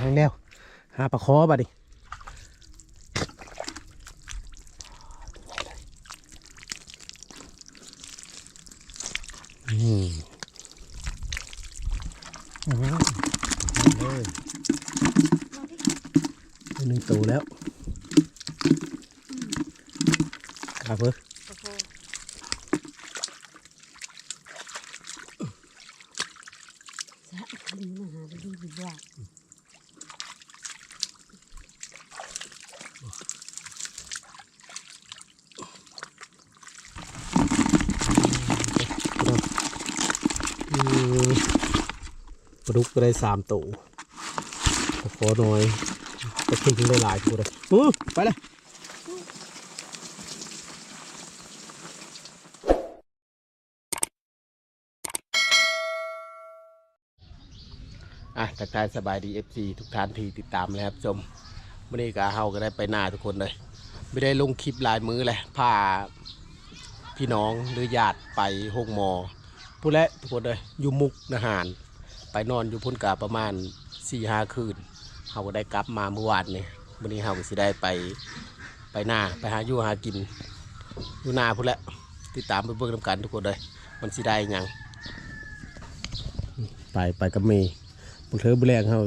แห้งแล้วหาปลาคอบ่ดิดิอืมอืมเลยได้หนึ่งตัวแล้วครับเพื่อ โอ้โหสะคันมาหาไปดูดีกว่า อืมปลา ดุกก็ได้สามตัวปลาคอน้อยปลาคิงได้หลายตัวเลยอู้ไปเลยอะทักทายสบายดีเอฟซีทุกท่านที่ติดตามเลยครับชมวันนี้ก็เฮาก็ได้ไปหน้าทุกคนเลย ไม่ได้ลงคลิปหลายมือเลยพาพี่น้องหรือญาติไปห้องหมอพูดแล้วทุกคนเลยอยู่มุกนาหารไป นอนอยู่พุ่นกาประมาณสี่ห้าคืนเขาก็ได้กลับมาเมื่อวานนี่วันนี้เขาก็สิได้ไปไปหน้าไปหาอยู่หากินอยู่นาพุ่นแล้วติดตามไปเบิ่งนำกันทุกคนเลยมันสิได้ยังไปไปกับเมย์บุเธอบุแรงเขา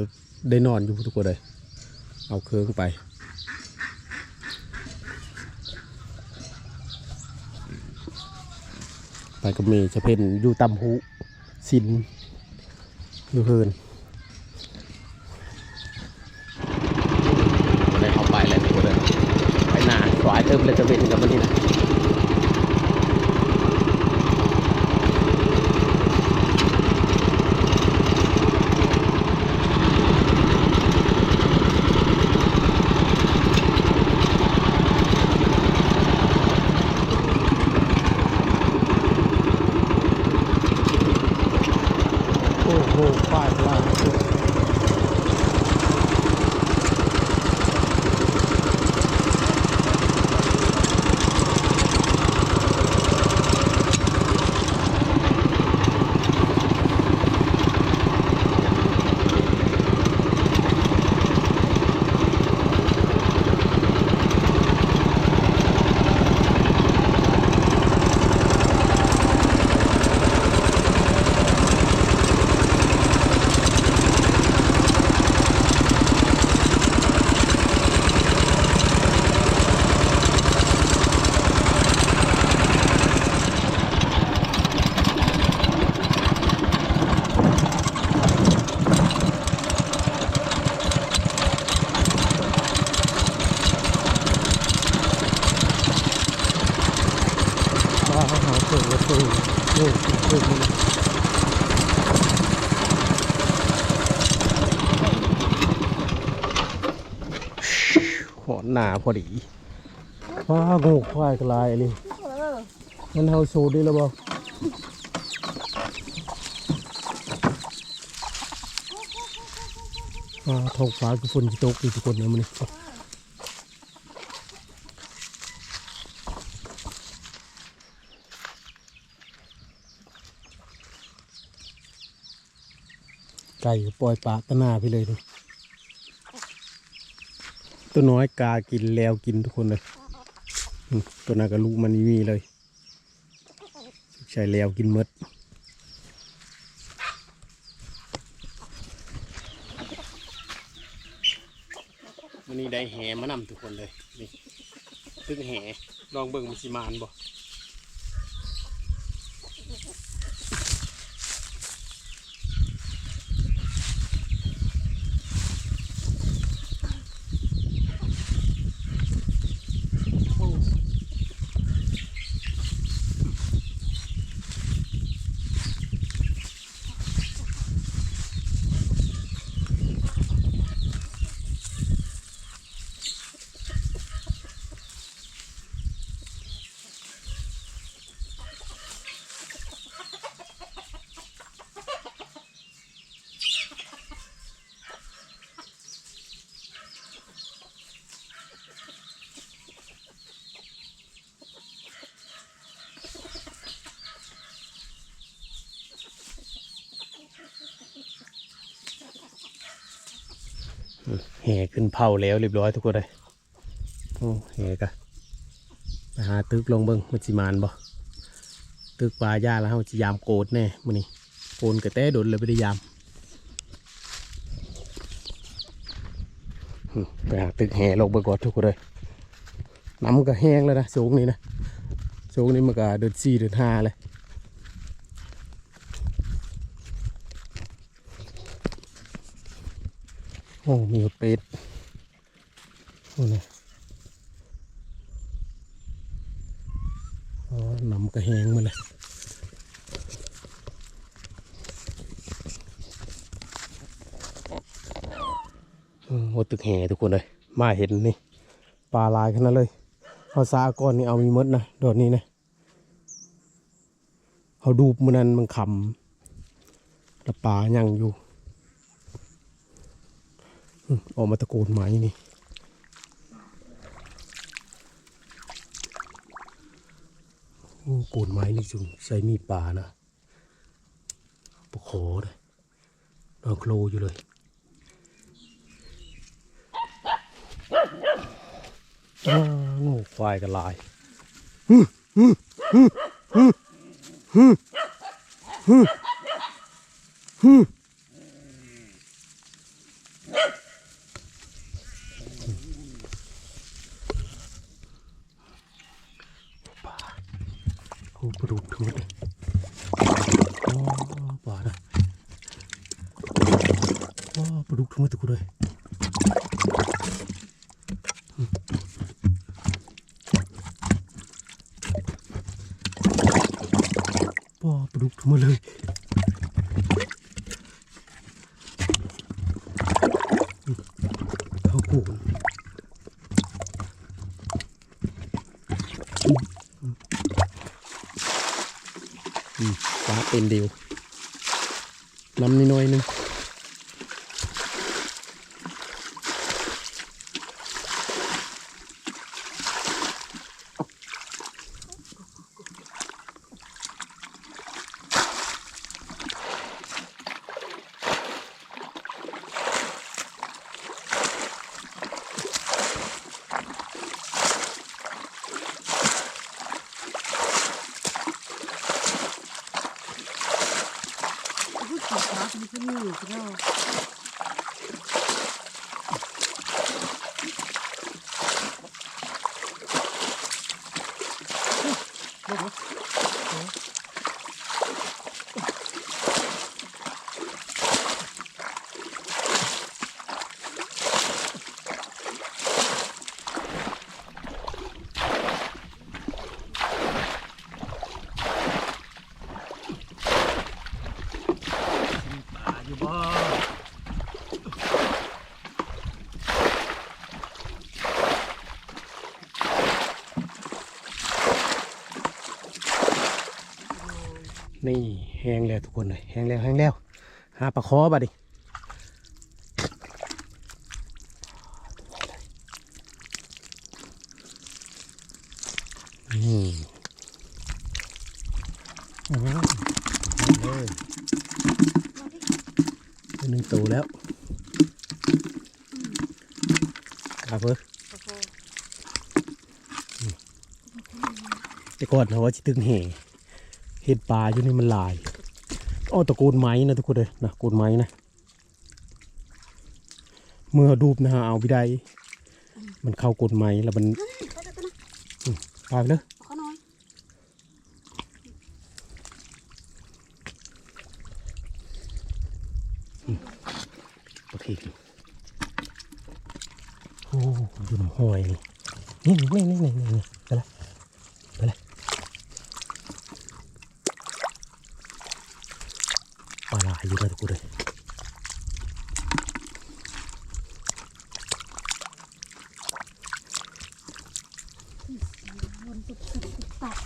ได้นอนอยู่ทุกคนเลยเอาเครื่องไปไปกับเมย์จะเพ่นอยู่ตำหูสิน ดูพื้นไม่ได้เข้าไปแล้วทุกคนเลยไปหน้าสายเติมเลยจะเป็นกับมันนี่นะโอ้โหป้ายว่าว่าเขาหาเกิดวัตถุโอ้กินเพิ่มเลยหอนหนา พอดีว้างูควายกลายอันนี้เอองั้นเฮาโชว์ได้แล้วบ่อ่าท้องฟ้าคือฝนที่ตกอยู่ทุกคนเนะมันนี่ไก่ปล่อยปลาตะหนาไปเลยดู ตัวน้อยกากินแล้วกินทุกคนเลยตัวนั้นก็ลูกมันมีเลยใช่แล้วกินมดวันนี้ได้แหมานำทุกคนเลยนี่ตึ้งแหลองเบิ่งมันสิมานบ่ แห่ขึ้นเผาแล้วเรียบร้อยทุกคนเลยโอ้แห่กะไปหาตึกลงเบิงมันสิมานบ่ตึกปลาย่าแล้วเฮาสิยามโกดแน่มื้อนี้โกนกระแต้โดนเลยไม่ได้ยามไปหาตึกแห่ลงเบิงก่อนทุกคนเลยน้ำก็แห้งแล้วนะสูงนี่นะสูงนี่มันก็เดินสี่เดินห้าเลย อ้มีเป็ดโอ้เนี่ยอ๋อนำกระแหงมาเลยโอ้ตึกแห่ทุกคนเลย มาเห็นนี่ปลาลายขนาดเลยเอาซาก้อนนี่เอามีมดนะโดดนี้นะเขาดูมันนั้นมันขำแล้วปลายังอยู่ ออกมาตะโกนไหมนี่โอ้โกนไม้นี่จุงใส่มีดป่านะปะโขเลยนอนโคลอยู่เลยงูควายกันลายฮึฮึฮึฮึฮึฮึฮึ โอ้ปลาดุกทั้งหมดเลยโอ้ปลานะโอ้ปลาดุกทั้งหมดทุกคนเลยอืมโอ้ปลาดุกทั้งหมดเลยอืมเขากูน อืมปลาเป็นเดียวน้ำนิดหน่อยหนึงพูดถึงฟ้าเป็นที่นี่อยู่ที่เราเดี๋ยว ปลาอยู่บ่ นี่แห้งแล้วทุกคนเลยแห้งแล้วแห้งแล้วหาปลาคอบ่ดินี่โอ้โหเลยเป็นหนึ่งตัวแล้วครับเพื่อโอ้โหแต่ก่อนเขาว่าจะตึงแห่ เห็ดปลาอยู่นี่มันหลายอ้อตะโกนไม้นะทุกคนเลยนะโกนไม้นะ เมื่อดูบนะฮะเอาไปได้มันเข้ากดไม้แล้วมันเขาจะตัวนะตายไปเลยเอาเขาหน่อยโอเคโอ้อยู่น้ำห้อยนี่นี่นี่นี่นี่นี่ไปละไปละายอยู่นะทุกคนเลยวนตุกตุกตุกตัก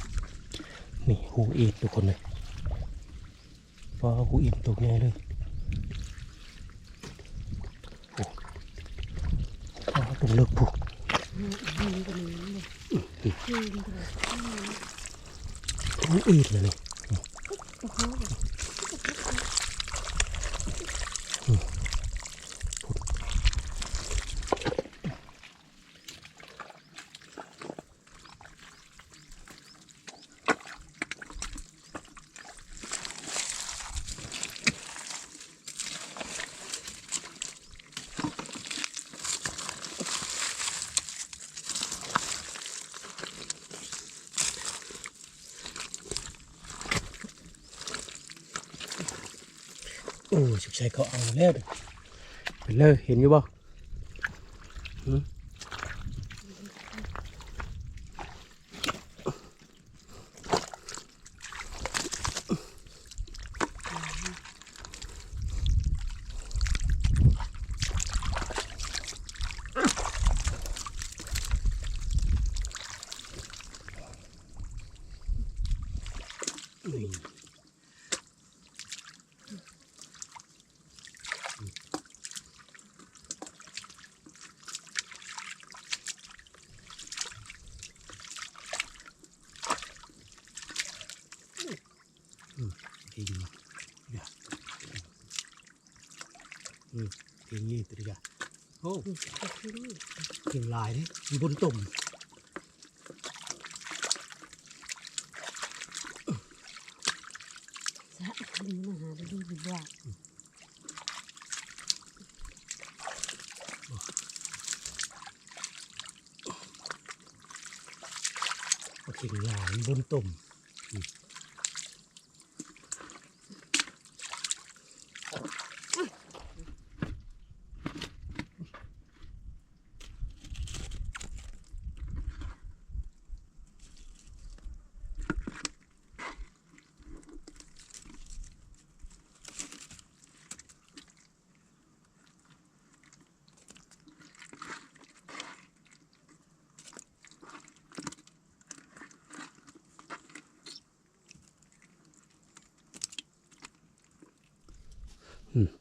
นี่หูอีดทุกคนเลยพอหูอีดตกง่ายเลยโอ้อ๋อตรงเลิกผูกหูอีดเลยนี่ โอ้โห ผ อ้ชุกชัยเขาเอาแล้วเด้อเป็นเลยเห็นอยู่บ่หืมนี่ทิ้งเดี๋ยวอืมทิ้งนี่ ตัวเดียวโอ้นี่ก็คือนี่เก่งลายนี่อยู่บนตุ่มสะคันมาหาไปดูดีกว่าเก่งลายบนตุ่มอืมอืม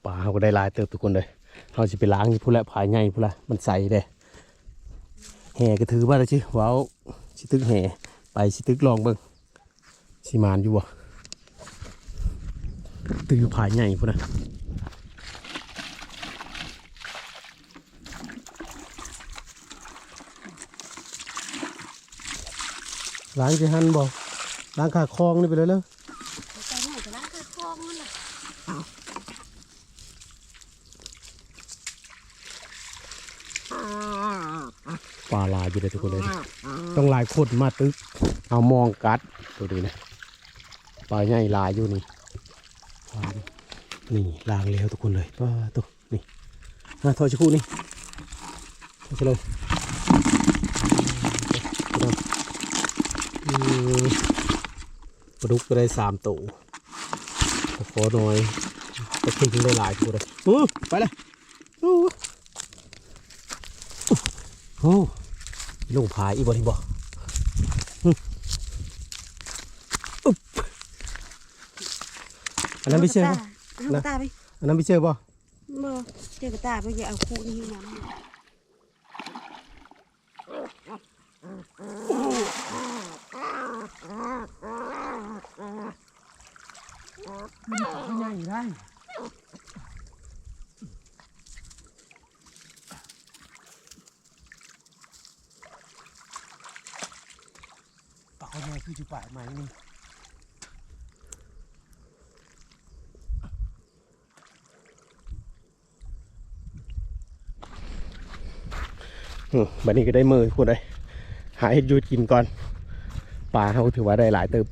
ปลาเขาก็ได้ลายเติบทุกคนเลยเขาจะไปล้างนี่พูดละภายในพูดละมันใสเด้แห่ก็ถือว่าแล้วชิว้าวชิตึกแห่ไปชิตึกลองเบิ่งชิมานอยู่บ่ตือภายในพูดนะล้างจะหันบ่ล้างขาคลองนี่ไปเลยเลย ไปไหนจะล้างกระทองมันล่ะ ปลาลายอยู่เลยทุกคนเลย ต้องลายคนมาตึก เอามองกัดตัวนี้นะปลาใหญ่ลายอยู่นี่ปลานี่ลางแล้วทุกคนเลยปลาตัวนี่มาถอยชักครู่นี่ถอยเลยอืมปลาดุกก็ได้สามตัวขอหน่อยไปทิ้งได้หลายตัวเลยอู้ไปเลยอู้โอ้ ลงพายอีกบ่ที่บ่อันนั้นไม่เชื่อปะเอากระตาไปอันนั้นไม่เชื่อป่ะบ่เจ้ากระตาไปอย่าเอาคู่นี่ให้มันใหญ่ได้ปากใหญ่คือจุปาไหมนี่บัดนี้ก็ได้มือทุกคนเลยหาเห็ดยูดกินก่อน ปลาเขาถือว่าได้หลายเติบ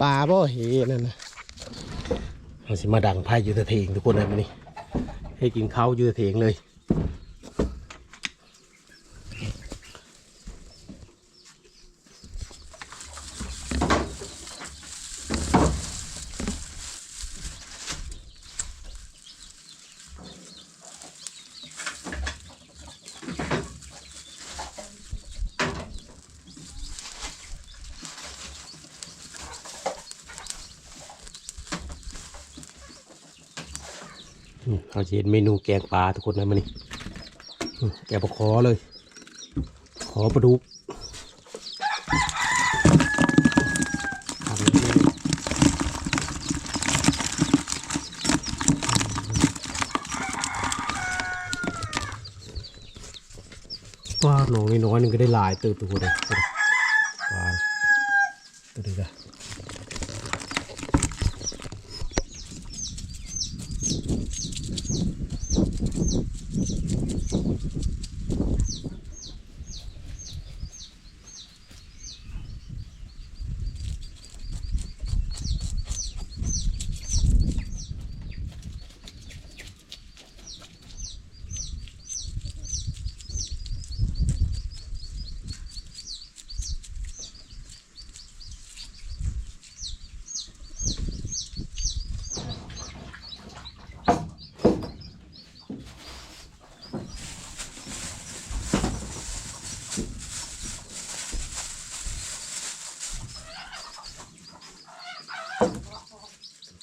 ปลาบ่เห็นนั่นนะ มันสิมาดังไพ่อยู่แต่เถงทุกคนเลยมันนี่ให้กินข้าวอยู่แต่เถงเลย อืมเราจะเห็นเมนู แกงปลาทุกคนนะมันนี่แกงปลาคอเลย ขอปลาดุกปลาหนองน้อยๆหนึงก็ได้หลายเติบทุกคนเลยปลาตัวนี้ก็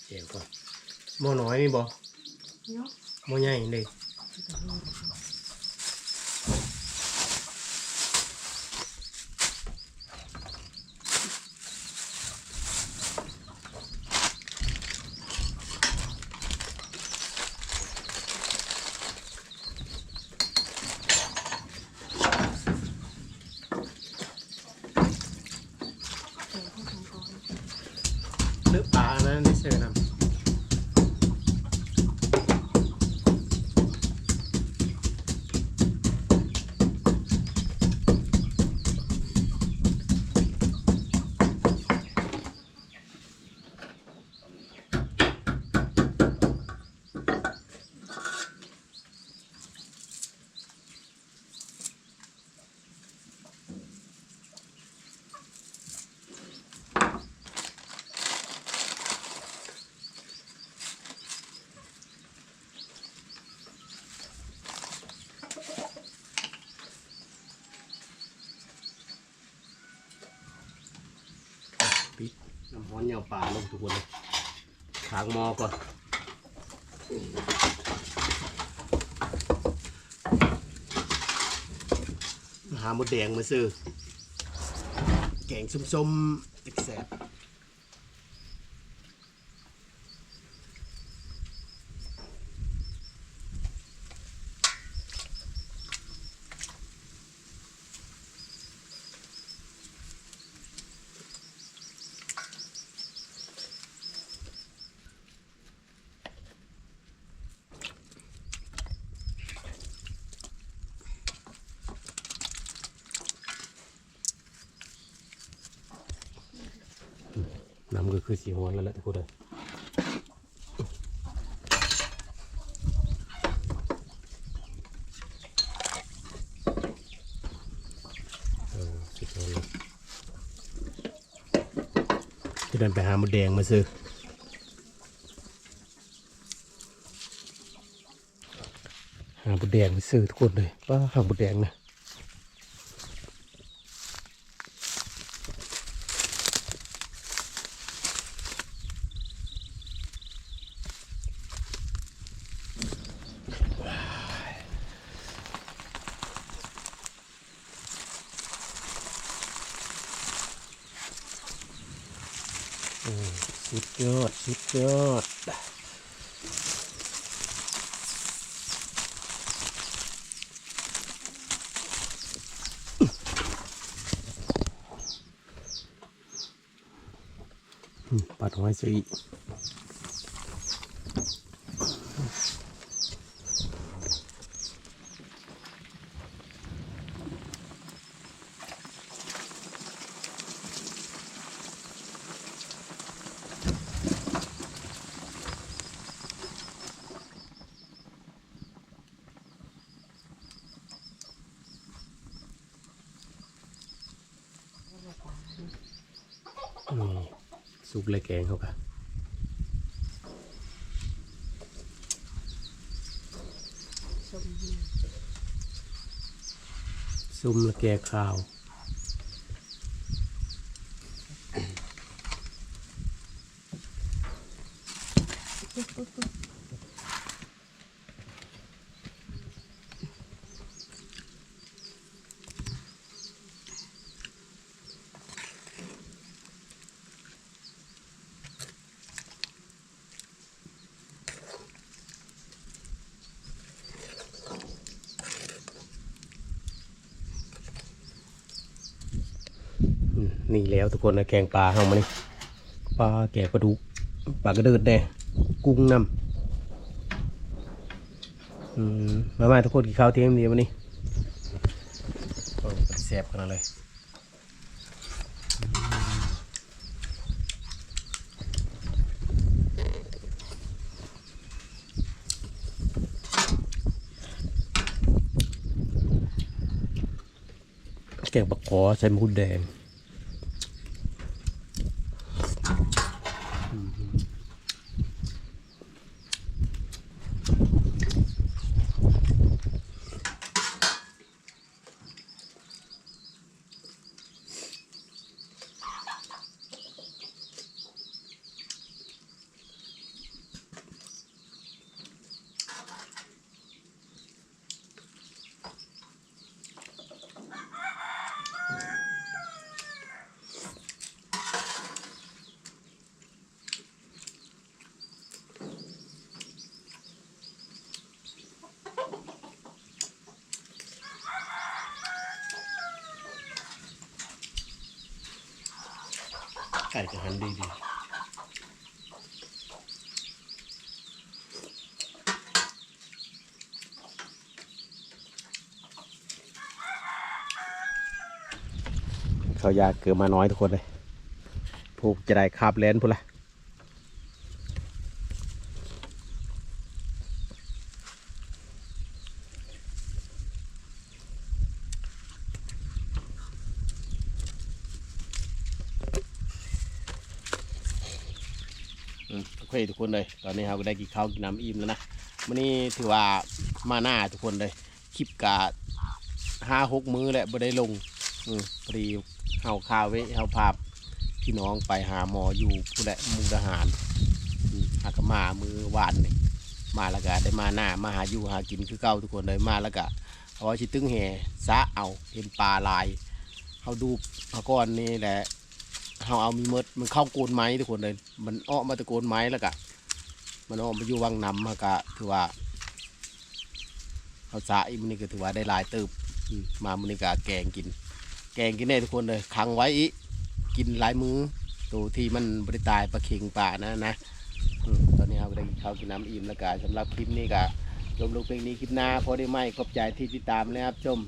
เจียวก่อน หม้อน้อยนี่บ่เนาะหม้อใหญ่เลย กระโดด เนื้อปลานะนี่เสือนำ ปิด ม้อนเหยวป่าลงทุกคนเลยทางมอก่อนหาหมดแดงมาซื้อ แกงส้มๆติกแสบำก็คือสีหวนแล้วแหละทุกคนเลยจะเดินไปหาหมดแดงมาซื้อหาบุดแดงไปซื้อทุกคนเลยว่าหาบุดแดงนะโอ้ สุดยอด สุดยอด ปัดหอยสี นี่สุกเลยแกงเขาค่ะส้มนี่ซุ่มและแกงข้าว อืม นี่แล้วทุกคนนะแกงปลาเข้ามานี่ปลาแกงปลาดุกปลากระเดิดแน่กุ้งน้ำอืมมามาทุกคนกินข้าวเที่ยงดีวันนี้แซ่บขนเลยแกงปลาขอใส่หมูแดง ไก่จะหันดีดีเขายากเกิดมาน้อยทุกคนเลย ผูกจะได้คาบเลนพุ่นละอืมโอเคทุกคนเลย ตอนนี้เราก็ได้กินข้าวกินน้ำอิ่มแล้วนะวันนี้ถือว่ามาหน้าทุกคนเลยคลิปกาห้าหกมื้อแหละบ่ได้ลงอืมพอดีเฮาข้าวไว้เฮาพาพี่น้องไปหาหมออยู่ผู้แหละมุกดาหารอืมหากมามือวานนี่มาแล้วก็ได้มาหน้ามาหาอยู่หากินคือเก่าทุกคนเลยมาแล้วก็เอาชิตึงแห่ซะเอาเห็นปลาลายเฮาดูเอาก้อนนี่แหละเฮาเอามีมดมันเข้าโกนไม้ทุกคนเลย มันอ้อมาตะโกนไม้แล้วก็ มันอ้อมาอยู่วังน้ำมันก็ถือว่าเฮาซะอีมันนี่ก็ถือว่าได้หลายเติบมมามื้อนี้ก็แกงกิน แกงกินได้ทุกคนเลยขังไว้อีกินหลายมือตัวที่มันบริตายปลาเค็งป่านะนะตอนนี้เราก็ได้กินข้าวกินน้ำอิ่มแล้วก็สำหรับคลิปนี้ก็ลงลงเพลงนี้คลิปหน้าพอได้ไหมขอบใจที่ติดตามนะครับชม